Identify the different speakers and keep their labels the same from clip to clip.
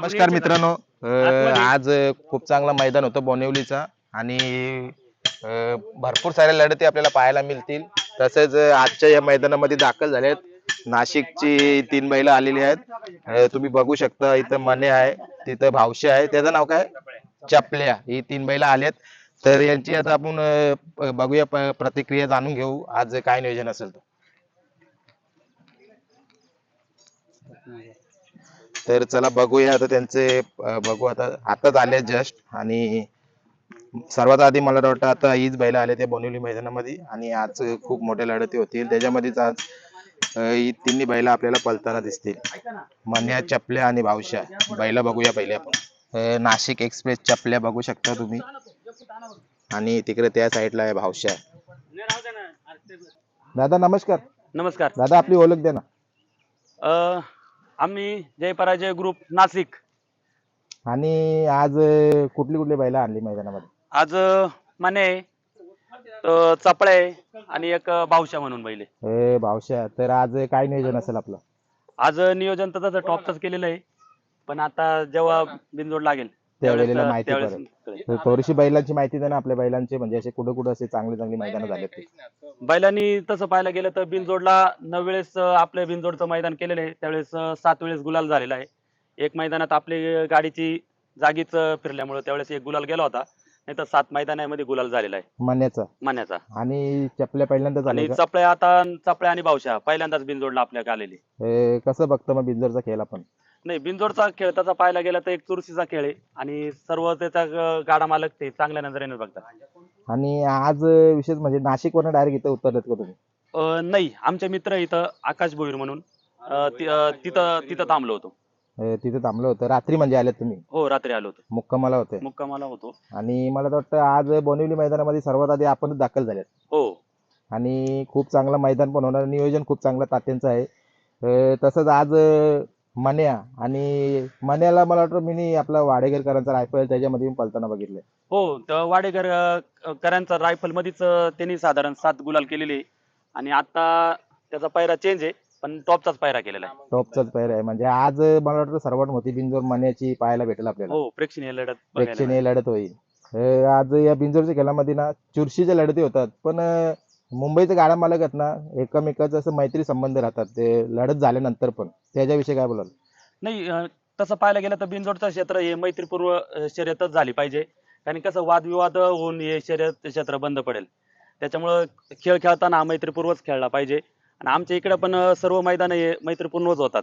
Speaker 1: नमस्कार मित्रांनो. अं, आज खूप चांगला मैदान होतं बोनिवलीचा आणि अं, भरपूर साऱ्या लढती आपल्याला पाहायला मिळतील. तसेच अं, आजच्या या मैदानामध्ये दाखल झाले आहेत नाशिकची तीन बैल आलेली आहेत. अं, तुम्ही बघू शकता इथं मने आहे तिथं भावशे आहे. त्याचं नाव काय? चपल्या. ही तीन बैल आलेत. तर यांची आता आपण अं, प- बघूया प- प्रतिक्रिया जाणून घेऊ. आज काय नियोजन असेल तर तर चला बघूया. आता त्यांचे बघू आता. आताच आले जस्ट. आणि सर्वात आधी मला वाटतं आता हीच बैल आले ते बोनिवली मैदानामध्ये. आणि आज खूप मोठ्या लढती होतील. त्याच्यामध्येच आज ही तिन्ही बैल आपल्याला पलताना दिसतील. मन्या चपल्या आणि भावशा बैल बघूया पहिले आपण. नाशिक एक्सप्रेस चपल्या बघू शकता तुम्ही. आणि तिकडे त्या साईडला आहे भावशा दादा नमस्कार.
Speaker 2: नमस्कार.
Speaker 1: दादा आपली ओळख द्या ना.
Speaker 2: आम्ही जय पराजय ग्रुप नाशिक.
Speaker 1: आणि आज अं, कुठली कुठली बैल आणली मैदानामध्ये?
Speaker 2: आज अ, माने अ, चपळे आणि एक बावशा म्हणून बैले.
Speaker 1: ए भावशा तर आज काय नियोजन असेल आपलं?
Speaker 2: आज नियोजन तर तसं टॉपच केलेलं आहे. पण आता जेव्हा बिनजोड लागेल
Speaker 1: त्यावेळेला माहिती. तर थोडीशी बैलांची माहिती द्या ना आपल्या बैलांची म्हणजे असे कुठे कुठे असे चांगले चांगले मैदान झाले
Speaker 2: बैलांनी तसं पाहायला गेलं तर बिनजोडला नऊ वेळेस आपल्या बिनजोडचं मैदान केलेलं आहे. त्यावेळेस सात वेळेस गुलाल झालेला आहे. एक मैदानात आपली गाडीची जागीच फिरल्यामुळे त्यावेळेस एक गुलाल गेला होता. नाही तर सात मैदानामध्ये गुलाल झालेला आहे.
Speaker 1: मन्याचा.
Speaker 2: मान्याचा.
Speaker 1: आणि चपल्या पहिल्यांदा झाले
Speaker 2: आणि
Speaker 1: का?
Speaker 2: चपळ्या आता चपळ्या आणि बावशा पहिल्यांदाच बिनजोडला आपल्या आलेली.
Speaker 1: ए, कसं बघतं मग बिंजरचा खेळ आपण?
Speaker 2: नाही बिनजोडचा खेळ तसा पाहायला गेला तर एक चुरशीचा खेळ आहे. आणि सर्व त्याचा ग- गाडा मालक ते चांगल्या नजरेने बघतात.
Speaker 1: आणि आज विशेष म्हणजे नाशिकवरून डायरेक्ट इथं उतरलेत का तुम्ही?
Speaker 2: अ, नाही आमचे मित्र इथं आकाश भोईर म्हणून. अ, ति- अ, तिथं तिथं थांबलो होतो.
Speaker 1: ए, तिथे थांबलं होतं. रात्री म्हणजे आलेत तुम्ही?
Speaker 2: हो रात्री आलो होतो.
Speaker 1: मुक्कामाला होते.
Speaker 2: मुक्कामाला होतो.
Speaker 1: आणि मला तर वाटतं आज बोनिवली मैदानामध्ये सर्वात आधी आपणच दाखल झालेत.
Speaker 2: हो.
Speaker 1: आणि खूप चांगलं मैदान पण होणार. नियोजन खूप चांगलं तात्यांचं आहे. अं, तसंच आज अं, मन्या आणि मन्याला मला वाटतं मी आपला वाडेकरकरांचा रायफल त्याच्यामध्ये मी पलताना बघितलंय.
Speaker 2: हो तर वाडेकर अ, करांचा रायफल मध्येच अ, त्यांनी साधारण सात गुलाल केलेले. आणि आता त्याचा पायरा चेंज आहे पण टॉपचाच पायरा केलेला आहे.
Speaker 1: टॉपचाच पैर आहे. म्हणजे आज मला वाटतं सर्वात मोठी बिंजोर मन्याची पाहायला भेटेल आपल्याला.
Speaker 2: हो प्रेक्षणीय लढत बघायला
Speaker 1: प्रेक्षणीय लढत होईल. अं, आज या बिंजोरच्या खेळामध्ये ना चुरशीच्या लढती होतात. पण अं, मुंबईचे गाडा मालक आहेत ना एकमेकाचं असं मैत्री संबंध राहतात. ते लढत झाल्यानंतर पण. त्याच्याविषयी काय बोलाल?
Speaker 2: नाही अं, तसं पाहायला गेलं तर बिनजोडचं क्षेत्र हे मैत्रीपूर्व अं, शर्यतच झाली पाहिजे. कारण कसं वादविवाद होऊन हे शर्यत क्षेत्र बंद पडेल. त्याच्यामुळं खेळ खेळताना हा मैत्रीपूर्वच खेळला पाहिजे. आणि आमच्या इकडे पण अं, सर्व मैदान हे मैत्रीपूर्णच होतात.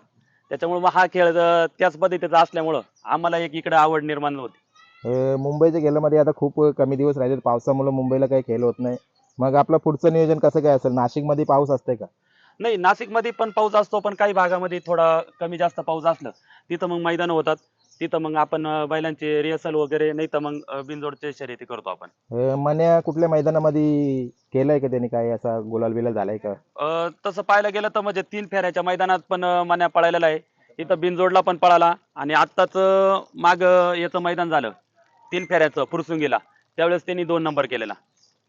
Speaker 2: त्याच्यामुळे मग हा खेळ अं, त्याच पद्धतीचा असल्यामुळं आम्हाला एक इकडे आवड निर्माण होती.
Speaker 1: अं, मुंबईच्या खेळामध्ये आता खूप कमी दिवस राहिले पावसामुळे मुंबईला काही खेळ होत नाही. मग आपलं पुढचं नियोजन कसं काय असेल? नाशिकमध्ये पाऊस असते का?
Speaker 2: नाही नाशिकमध्ये पण पाऊस असतो पण काही भागामध्ये थोडा कमी जास्त पाऊस असलं तिथं मग मैदान होतात. तिथं मग आपण अं, बैलांचे रिहर्सल वगैरे नाही तर मग अं, बिनजोडचे शर्यती करतो आपण.
Speaker 1: अं, मन्या कुठल्या मैदानामध्ये केलंय का त्यांनी काय असा गुलाल बिलाल झालाय का?
Speaker 2: अ, तसं पाहायला गेलं तर म्हणजे तीन फेऱ्याच्या मैदानात पण अ, मन्या पळालेला आहे. इथं बिनजोडला पण पळाला आणि आत्ताच अ, माग याचं मैदान झालं. तीन फेऱ्याचं फुरसुंगीला. त्यावेळेस त्यांनी दोन नंबर केलेला.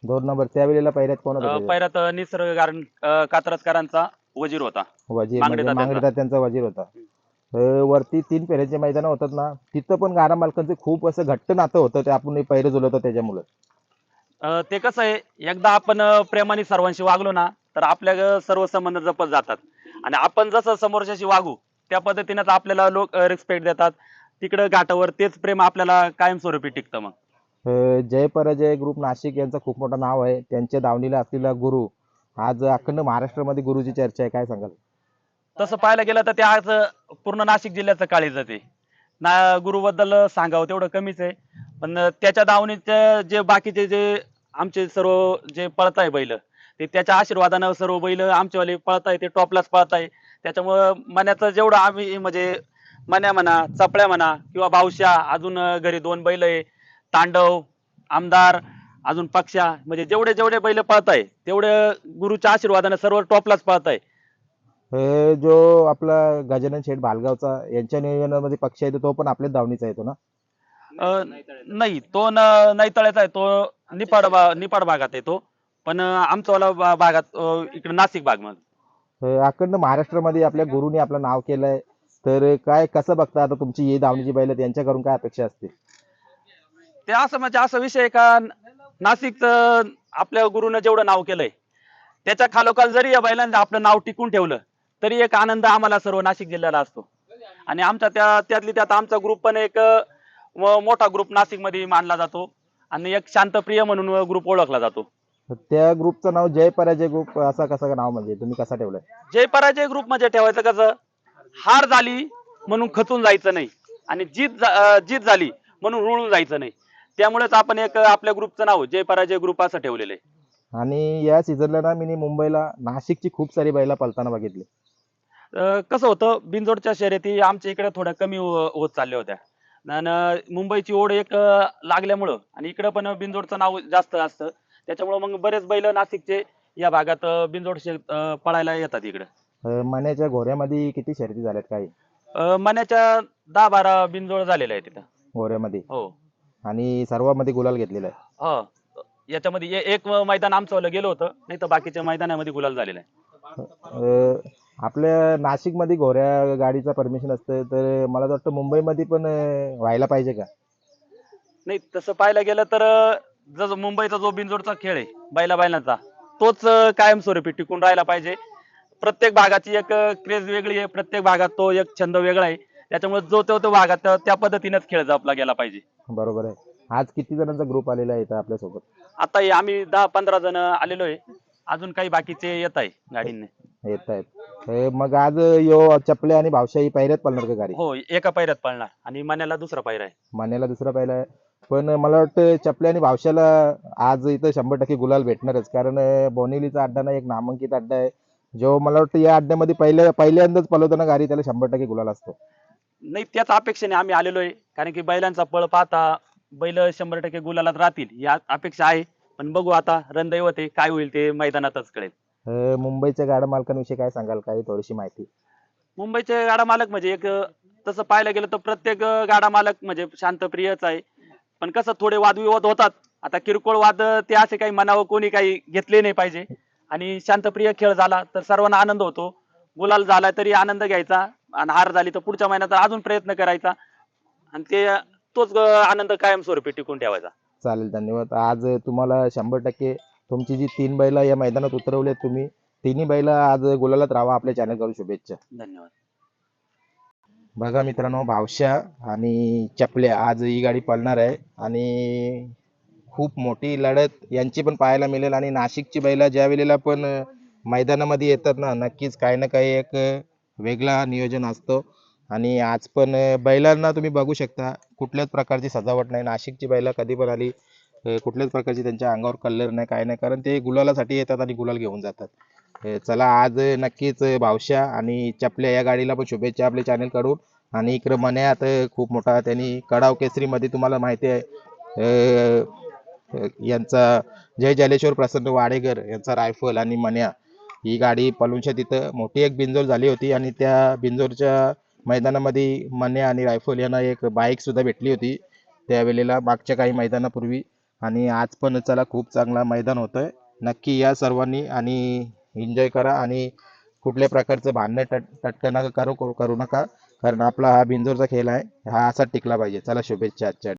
Speaker 1: दोन नंबर. त्यावेळेला पहिल्यात कोण
Speaker 2: पैरात अ, निसर्ग गार्डन अ, कात्रजकरांचा वजीर होता.
Speaker 1: वजीर
Speaker 2: मांगडे
Speaker 1: म्हणजे
Speaker 2: तात्यांचा.
Speaker 1: मांगडे त्यांचा वजीर होता. अं, वरती तीन फेऱ्याचे मैदान होतात ना तिथं पण गाडा मालकांचे खूप असं घट्ट नातं होतं ते आपण पहिरे जुलवतो त्याच्यामुळे.
Speaker 2: अ, ते कसं आहे एकदा आपण अ, प्रेमाने सर्वांशी वागलो ना तर आपल्या अ, सर्व संबंध जपत जातात. आणि आपण जसं समोरच्याशी वागू त्या पद्धतीनेच आपल्याला लोक रिस्पेक्ट देतात. तिकडं घाटावर तेच प्रेम आपल्याला कायमस्वरूपी टिकतं मग.
Speaker 1: जय पराजय ग्रुप नाशिक यांचं खूप मोठं नाव आहे. त्यांच्या दावणीला असलेला गुरु आज अखंड महाराष्ट्रामध्ये गुरुची चर्चा आहे. काय सांगाल?
Speaker 2: तसं पाहायला गेलं तर ते आज पूर्ण नाशिक जिल्ह्याचं काळी जाते ना गुरुबद्दल सांगावं तेवढं कमीच आहे. पण त्याच्या दावणीचे जे बाकीचे जे आमचे सर्व जे पळत आहे बैल ते त्याच्या आशीर्वादानं सर्व बैल आमचेवाले पळताय ते टॉपलाच पळताय. त्याच्यामुळं मन्याचं जेवढं आम्ही म्हणजे मन्या म्हणा चपळ्या म्हणा किंवा बावशा अजून घरी दोन बैल आहे. तांडव आमदार अजून पक्षा म्हणजे जेवढे जेवढे बैल पळताय तेवढे गुरुच्या आशीर्वादानं सर्व टॉपलाच पळताय.
Speaker 1: हे जो आपला गजानन शेठ भालगावचा यांच्या नियोजनामध्ये पक्ष आहे तो पण आपल्याच दावणीचा येतो ना?
Speaker 2: अ, नाही तो न नैतळ्याचा आहे तो निपाड भा- निपाड भागात आहे तो. पण आमचावाला भा- भागात अ, इकडे नाशिक भागमध्ये
Speaker 1: अं, अखंड महाराष्ट्रामध्ये आपल्या गुरुने आपलं नाव केलंय. तर काय कसं बघता आता तुमची ही धावणीची बैल त्यांच्याकडून काय अपेक्षा असते
Speaker 2: ते असं म्हणजे असा विषय आहे का? नाशिकचं आपल्या गुरुनं जेवढं नाव केलंय त्याच्या खालोखाल जरी या बैलांना आपलं नाव टिकून ठेवलं तरी एक आनंद आम्हाला सर्व नाशिक जिल्ह्याला असतो. आणि आमच्या त्या त्यातली त्यात आमचा ग्रुप पण एक मोठा ग्रुप नाशिकमध्ये मानला जातो. आणि एक शांतप्रिय म्हणून ग्रुप ओळखला जातो.
Speaker 1: त्या ग्रुपचं नाव जय पराजय ग्रुप असा कसं नाव म्हणजे? तुम्ही कसा ठेवलंय?
Speaker 2: जय पराजय ग्रुपमध्ये ठेवायचं कसं? हार झाली म्हणून खचून जायचं नाही. आणि जीत जीत झाली म्हणून रुळून जायचं नाही. त्यामुळेच आपण एक आपल्या ग्रुपचं नाव जय पराजय ग्रुप असं ठेवलेलं आहे.
Speaker 1: आणि या सीझनला ना मी मुंबईला नाशिकची खूप सारी बैला पलताना बघितली.
Speaker 2: अं, कसं होतं बिनजोडच्या शर्यती आमच्या इकडे थोड्या कमी हो- होत चालल्या होत्या. आणि मुंबईची ओढ एक अं, लागल्यामुळं आणि इकडे पण बिनजोडचं नाव जास्त असतं. त्याच्यामुळं मग बरेच बैल नाशिकचे या भागात अं, बिनजोड शे- अं, पळायला येतात इकडे.
Speaker 1: अं, मण्याच्या घोऱ्यामध्ये किती शर्यती झाल्यात काही?
Speaker 2: मण्याच्या दहा बारा बिनजोड झालेल्या आहे तिथं.
Speaker 1: घोऱ्यामध्ये.
Speaker 2: हो.
Speaker 1: आणि सर्वांमध्ये गुलाल घेतलेला आहे.
Speaker 2: हो. याच्यामध्ये ए- एक मैदान आमचं गेलं होतं नाही तर बाकीच्या मैदानामध्ये गुलाल झालेला आहे.
Speaker 1: अं, आपल्या नाशिकमध्ये घोऱ्या गाडीचा परमिशन असतं तर मला तर वाटतं मुंबईमध्ये पण अं, व्हायला पाहिजे का?
Speaker 2: नाही तसं पाहायला गेलं तर अं, जो मुंबईचा जो बिनजोडचा खेळ आहे बैला बैलांचा तोच अं, कायमस्वरूपी टिकून राहायला पाहिजे. प्रत्येक भागाची एक क्रेज वेगळी आहे प्रत्येक भागात तो एक छंद वेगळा आहे. त्याच्यामुळे जो तो तो भागात त्या- त्या पद्धतीनेच खेळ जपला गेला पाहिजे.
Speaker 1: बरोबर आहे. आज किती जणांचा ग्रुप आलेला आहे इथं आपल्यासोबत?
Speaker 2: आता हे आम्ही दहा पंधरा जण आलेलो आहे. अजून काही बाकीचे येत आहे गाडीने.
Speaker 1: येत आहेत. मग आज यो चपले आणि भावशाही पायऱ्यात पळणार का गाडी?
Speaker 2: हो एका पायऱ्यात पळणार आणि मण्याला दुसरा पायरा आहे.
Speaker 1: मान्याला दुसरा पाहिला आहे. पण मला वाटतं चपले आणि भावशाला आज इथं शंभर टक्के गुलाल भेटणारच. कारण अं, बोनिवलीचा अड्डा ना एक नामांकित अड्डा आहे. जो मला वाटतं या अड्ड्यामध्ये पहिल्या पहिल्यांदाच पळवताना गाडी त्याला शंभर टक्के गुलाल असतो.
Speaker 2: नाही त्याच अपेक्षेने आम्ही आलेलो आहे. कारण की बैलांचा पळ पाहता बैल शंभर टक्के गुलालात राहतील या अपेक्षा आहे. पण बघू आता रणदैवत आहे काय होईल ते मैदानातच कळेल.
Speaker 1: अं, मुंबईच्या गाड्या मालकांविषयी काय सांगाल? काही थोडीशी माहिती.
Speaker 2: मुंबईचे गाडा मालक म्हणजे एक अं, तसं पाहायला गेलं तर प्रत्येक अं, गाडा मालक म्हणजे शांतप्रियच आहे. पण कसं थोडे वादविवाद होतात. आता किरकोळ वाद अं, ते असे काही मनावर कोणी काही घेतले नाही पाहिजे. आणि शांतप्रिय खेळ झाला तर सर्वांना आनंद होतो. गुलाल झाला तरी आनंद घ्यायचा. आणि हार झाली तर पुढच्या महिन्यात अजून प्रयत्न करायचा. आणि ते तोच आनंद कायमस्वरूपी टिकून ठेवायचा.
Speaker 1: चालेल धन्यवाद. आज तुम्हाला शंभर टक्के तुमची जी तीन बैला या मैदानात उतरवले तुम्ही तिन्ही बैला आज गुलालात राहा आपल्या चॅनल करून शुभेच्छा.
Speaker 2: धन्यवाद.
Speaker 1: बघा मित्रांनो भावशा आणि चपल्या आज ही गाडी पळणार आहे. आणि खूप मोठी लढत यांची पण पाहायला मिळेल. आणि नाशिकची बैला ज्या वेळेला पण मैदानामध्ये येतात ना नक्कीच काही ना काही एक वेगळा नियोजन असतो. आणि आज पण बैलांना तुम्ही बघू शकता कुठल्याच प्रकारची सजावट नाही. नाशिकची बैला कधी पण आली कुठल्याच प्रकारची त्यांच्या अंगावर कलर नाही काय नाही. कारण ते गुलालासाठी येतात आणि गुलाल घेऊन जातात. चला आज नक्कीच भावशा आणि चपल्या या गाडीला पण शुभेच्छा आपल्या चॅनलकडून. आणि इकडं मन्यात खूप मोठा त्यांनी कडाव केसरीमध्ये तुम्हाला माहिती आहे यांचा जय जलेश्वर प्रसन्न वाडेकर यांचा रायफल आणि मन्या ही गाडी पलूनच्या तिथं मोठी एक बिंजोर झाली होती आणि त्या बिंजोरच्या मैदानामध्ये मने आणि रायफल यांना एक बाईक सुद्धा भेटली होती. त्यावेळेला मागच्या काही मैदानापूर्वी आणि आज पण चला खूप चांगला मैदान होतं नक्की या सर्वांनी आणि एन्जॉय करा आणि कुठल्या प्रकारचं भांडणं टट टटकं नका करू करू नका. कारण आपला हा बिंजोरचा खेळ आहे हा असा टिकला पाहिजे. चला शुभेच्छा आजच्या